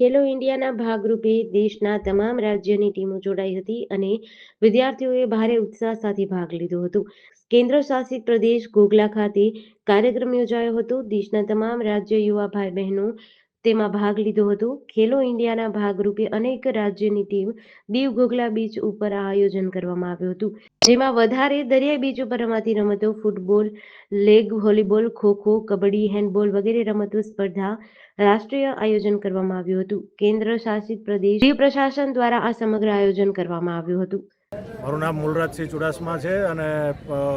ખેલો ઇન્ડિયાના ભાગરૂપે દેશના તમામ રાજ્યની ટીમો જોડાઈ હતી અને વિદ્યાર્થીઓએ ભારે ઉત્સાહ સાથે ભાગ લીધો હતો. કેન્દ્ર શાસિત પ્રદેશ ગોગલા ખાતે કાર્યક્રમ યોજાયો હતો. દેશના તમામ રાજ્ય યુવા ભાઈ બહેનો તેમાં ભાગ લીધો હતો. ખેલો ઇન્ડિયાના ભાગરૂપે અનેક રાજ્યની ટીમ દીવ ગોગલા બીચ ઉપર આ આયોજન કરવામાં આવ્યું હતું. જેમાં વધારે દરિયાઈ બીચ ઉપર રમાતી રમતો ફૂટબોલ, લેગ વોલીબોલ, ખોખો, કબડ્ડી, હેન્ડબોલ વગેરે રમતો સ્પર્ધા રાષ્ટ્રીય આયોજન કરવામાં આવ્યું હતું. કેન્દ્ર શાસિત પ્રદેશ દીવ પ્રશાસન દ્વારા આ સમગ્ર આયોજન કરવામાં આવ્યું હતું. મારું નામ મૂલરાજસિંહ ચુડાસમા છે અને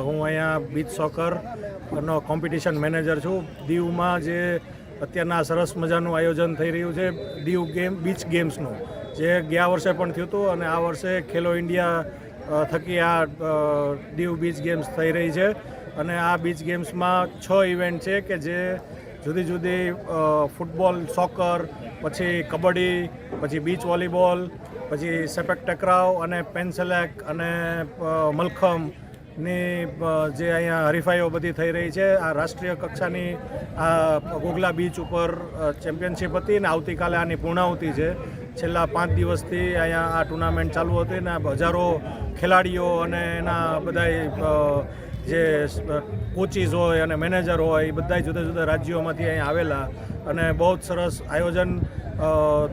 હું અહીંયા બીચ સોકરનો કોમ્પિટિશન મેનેજર છું. દીવમાં જે અત્યારના સરસ મજાનું આયોજન થઈ રહ્યું છે દીવ ગેમ બીચ ગેમ્સનું જે ગયા વર્ષે પણ થયું હતું અને આ વર્ષે ખેલો ઇન્ડિયા થકી આ દીવ બીચ ગેમ્સ થઈ રહી છે. અને આ બીચ ગેમ્સમાં છ ઇવેન્ટ છે કે જે જુદી જુદી ફૂટબોલ સોકર પછી કબડ્ડી પછી બીચ વોલીબોલ પછી સેપેક ટકરાવ અને પેન્સેલેક અને અ, અ, જે અહીંયા હરીફાઈઓ બધી થઈ રહી છે આ રાષ્ટ્રીય કક્ષાની આ ગોગલા બીચ ઉપર ચેમ્પિયનશિપ હતી ને આવતીકાલે આની પૂર્ણાહુતિ છે. છેલ્લા પાંચ દિવસથી અહીંયા આ ટુર્નામેન્ટ ચાલુ હતી ને હજારો ખેલાડીઓ અને એના બધાય જે કોચીસ હોય અને મેનેજર હોય એ બધા જુદા જુદા રાજ્યોમાંથી અહીંયા આવેલા. અને બહુ જ સરસ આયોજન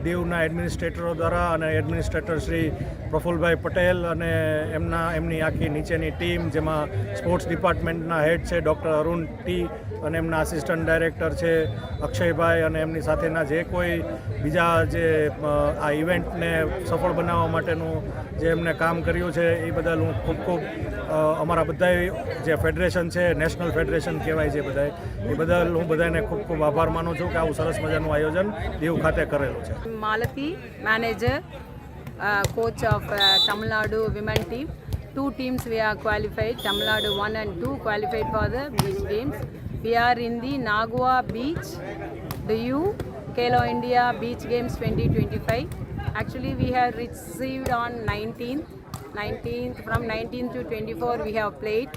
દીવના એડમિનિસ્ટ્રેટરો દ્વારા અને એડમિનિસ્ટ્રેટર શ્રી પ્રફુલભાઈ પટેલ અને એમના, એમની આખી નીચેની ટીમ જેમાં સ્પોર્ટ્સ ડિપાર્ટમેન્ટના હેડ છે ડૉક્ટર અરુણ ટી અને એમના આસિસ્ટન્ટ ડાયરેક્ટર છે અક્ષયભાઈ અને એમની સાથેના જે કોઈ બીજા જે આ ઇવેન્ટને સફળ બનાવવા માટેનું જે એમને કામ કર્યું છે એ બદલ હું ખૂબ ખૂબ અમારા બધા જે ફેડરેશન છે નેશનલ ફેડરેશન કહેવાય છે બધાય, એ બદલ હું બધાને ખૂબ ખૂબ આભાર માનું છું કે આવું સરસ મજાનું આયોજન દીવ ખાતે કરેલું છે Malati, manager, uh, coach of uh, Tamil Nadu women team. Two teams we are qualified. Tamil Nadu 1 and 2 qualified for the beach games. We are in the Nagua beach, the U, Kelo India Beach Games 2025. Actually, we have received on 19th. 19th from 19th to 24 we have played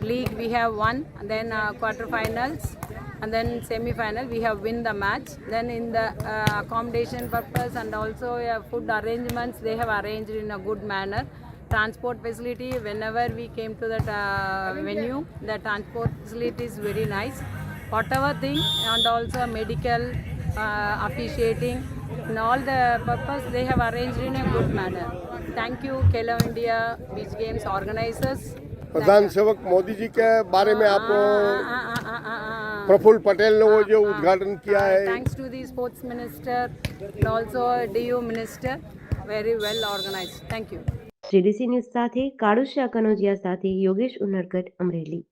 league we have won and then uh, quarterfinals and then semi-final we have win the match then in the uh, accommodation purpose and also uh, food arrangements they have arranged in a good manner transport facility whenever we came to that uh, venue the transport facility is very nice whatever thing and also medical uh, officiating in all the purpose they have arranged in a good manner thank you kelo india beach games organizers प्रधान सेवक मोदी जी के बारे में आप प्रफुल्ल पटेल ने वो जो उद्घाटन किया है thanks to the sports minister and also DU minister very well organized thank you GDC news સાથે કાળુશા કનોજિયા સાથે યોગેશ ઉનડકટ અમરેલી